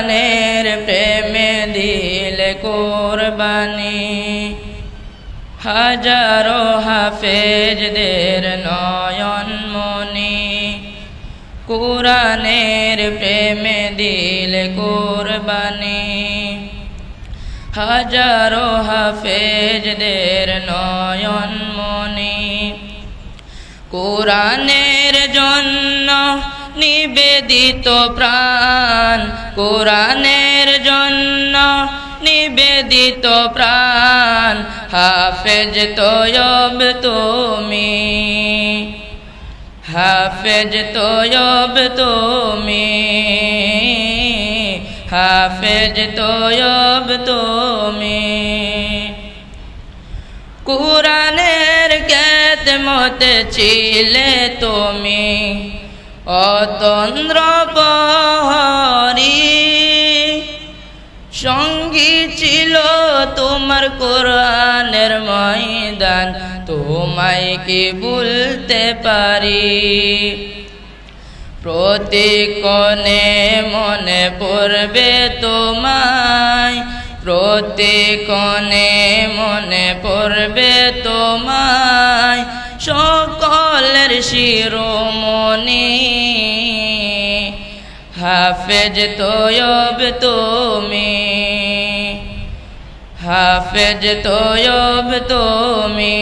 কোরআনের প্রেমে দিলে কোরবানি। হাজারো হাফেজদের নয়ন মনি, কোরআনের প্রেমে দিলে কোরবানি। হাজারো হাফেজদের নয়ন মনি, কোরআনের জন্য নিবেদিত প্রাণ কোরআনের জন্য নিবেদিত প্রাণ। হাফেজ তোয়ব তুমি, হাফেজ তোয়ব তুমি, হাফেজ তোয়ব তুমি। কুরআনের মতে ছিলে তুমি অতন্দ্র প্রহরী। সঙ্গী ছিল তোমার কোরআনের ময়দান, তোমায় কি বলতে পারি? প্রতিকণে মনে পড়বে তোমায়, প্রতিকণে মনে পড়বে তোমায়। সকলের শিরোমণি, হাফেজ তোয়ব তুমি, হাফেজ তোয়ব তুমি,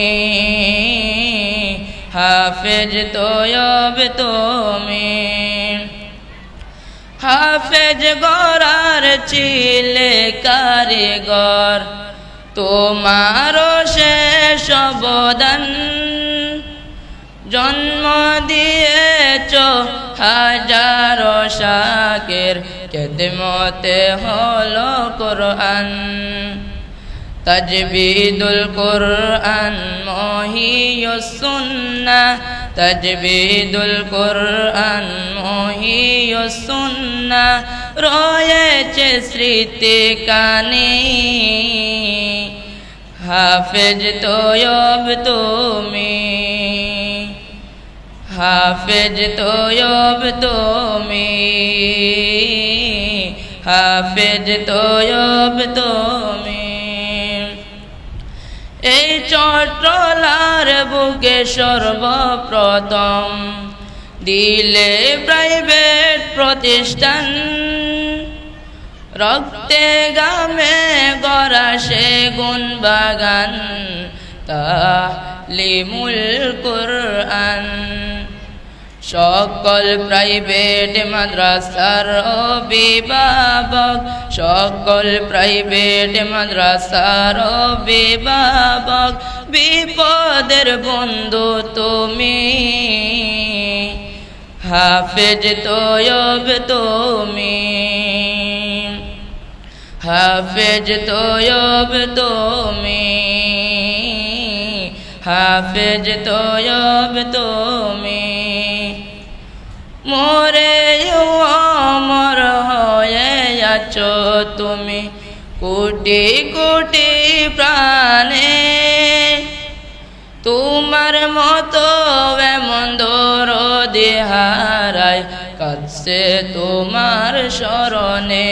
হাফেজ তোয়ব তুমি। হাফেজ গরার চিলে কারিগর, তোমারও শেষ অবদান। জন্ম দিয়েছ হাজার শাকের কেদমতে হলো কোরআন। তজবিদুল কোরআন, মহিয়ুসুন্না। তজবিদুল কোরআন, মহিয়ুসুন্না। রয়েছে স্মৃতি কানে। হাফেজ তোয়ব তুমি। হাফেজ তোয়ব তুমি। হাফেজ তোয়ব তুমি। এই চট্টলার বুকে সর্বপ্রথম দিলে প্রাইভেট প্রতিষ্ঠান। রক্তে গামে গড়া সে গুণ বাগান তালিমুল কোরআন। সকল প্রাইভেট মাদ্রাসার অভিভাবক, সকল প্রাইভেট মাদ্রাসার অভিভাবক, বিপদের বন্ধু তুমি। হাফেজ তোয়ব তুমি। হাফেজ তোয়ব তুমি। হাফেজ তোয়ব তুমি। মোরে অমর হয়ে আছো তুমি। কোটি কোটি প্রাণে তোমার মতো এমন দরদি হারায় কাছে তোমার স্মরণে।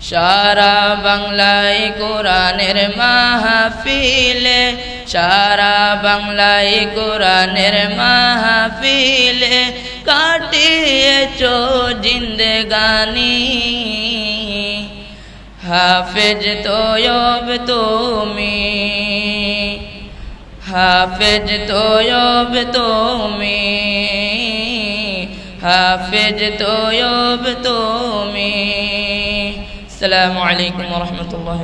সারা বাংলায় কোরআনের মাহফিলে সারা বাংলায় কোরআনের মাহফিলে কাটিয়েছ জিন্দগানি হাফেজ তোয়ব তুমি, হাফেজ তোয়ব তুমি, হাফেজ তোয়ব তুমি। আসসালামু আলাইকুম রহমতুল্লাহ